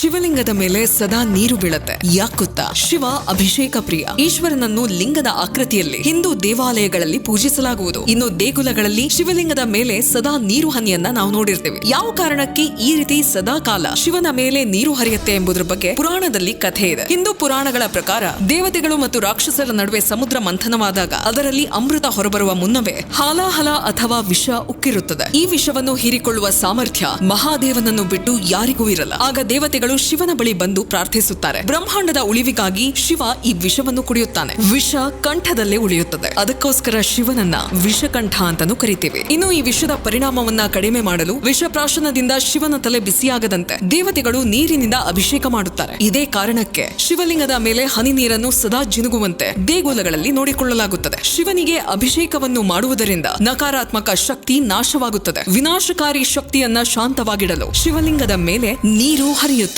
ಶಿವಲಿಂಗದ ಮೇಲೆ ಸದಾ ನೀರು ಬೀಳತ್ತೆ. ಯಾಕುತ್ತಾ? ಶಿವ, ಅಭಿಷೇಕ ಪ್ರಿಯ. ಈಶ್ವರನನ್ನು ಲಿಂಗದ ಆಕೃತಿಯಲ್ಲಿ, ಹಿಂದೂ ದೇವಾಲಯಗಳಲ್ಲಿ ಪೂಜಿಸಲಾಗುವುದು. ಇನ್ನು ದೇಗುಲಗಳಲ್ಲಿ ಶಿವಲಿಂಗದ ಮೇಲೆ ಸದಾ ನೀರು ಹನಿಯನ್ನ ನಾವು ನೋಡಿರ್ತೇವೆ. ಯಾವ ಕಾರಣಕ್ಕೆ ಈ ರೀತಿ ಸದಾ ಕಾಲ ಶಿವನ ಮೇಲೆ ನೀರು ಹರಿಯುತ್ತೆ ಎಂಬುದರ ಬಗ್ಗೆ ಪುರಾಣದಲ್ಲಿ ಕಥೆ ಇದೆ. ಹಿಂದೂ ಪುರಾಣಗಳ ಪ್ರಕಾರ ದೇವತೆಗಳು ಮತ್ತು ರಾಕ್ಷಸರ ನಡುವೆ ಸಮುದ್ರ ಮಂಥನವಾದಾಗ ಅದರಲ್ಲಿ ಅಮೃತ ಹೊರಬರುವ ಮುನ್ನವೇ ಹಾಲಾಹಲ ಅಥವಾ ವಿಷ ಉಕ್ಕಿರುತ್ತದೆ. ಈ ವಿಷವನ್ನು ಹೀರಿಕೊಳ್ಳುವ ಸಾಮರ್ಥ್ಯ ಮಹಾದೇವನನ್ನು ಬಿಟ್ಟು ಯಾರಿಗೂ ಇರಲ್ಲ. ಆಗ ದೇವತೆಗಳು ಶಿವನ ಬಳಿ ಬಂದು ಪ್ರಾರ್ಥಿಸುತ್ತಾರೆ. ಬ್ರಹ್ಮಾಂಡದ ಉಳಿವಿಗಾಗಿ ಶಿವ ಈ ವಿಷವನ್ನು ಕುಡಿಯುತ್ತಾನೆ. ವಿಷ ಕಂಠದಲ್ಲೇ ಉಳಿಯುತ್ತದೆ. ಅದಕ್ಕೋಸ್ಕರ ಶಿವನನ್ನ ವಿಷಕಂಠ ಅಂತಾನು ಕರಿತೀವಿ. ಇನ್ನು ಈ ವಿಷದ ಪರಿಣಾಮವನ್ನ ಕಡಿಮೆ ಮಾಡಲು ವಿಷಪ್ರಾಶನದಿಂದ ಶಿವನ ತಲೆ ಬಿಸಿಯಾಗದಂತೆ ದೇವತೆಗಳು ನೀರಿನಿಂದ ಅಭಿಷೇಕ ಮಾಡುತ್ತಾರೆ. ಇದೇ ಕಾರಣಕ್ಕೆ ಶಿವಲಿಂಗದ ಮೇಲೆ ಹನಿ ನೀರನ್ನು ಸದಾ ಜಿನುಗುವಂತೆ ದೇಗುಲಗಳಲ್ಲಿ ನೋಡಿಕೊಳ್ಳಲಾಗುತ್ತದೆ. ಶಿವನಿಗೆ ಅಭಿಷೇಕವನ್ನು ಮಾಡುವುದರಿಂದ ನಕಾರಾತ್ಮಕ ಶಕ್ತಿ ನಾಶವಾಗುತ್ತದೆ. ವಿನಾಶಕಾರಿ ಶಕ್ತಿಯನ್ನ ಶಾಂತವಾಗಿಡಲು ಶಿವಲಿಂಗದ ಮೇಲೆ ನೀರು ಹರಿಯುತ್ತದೆ.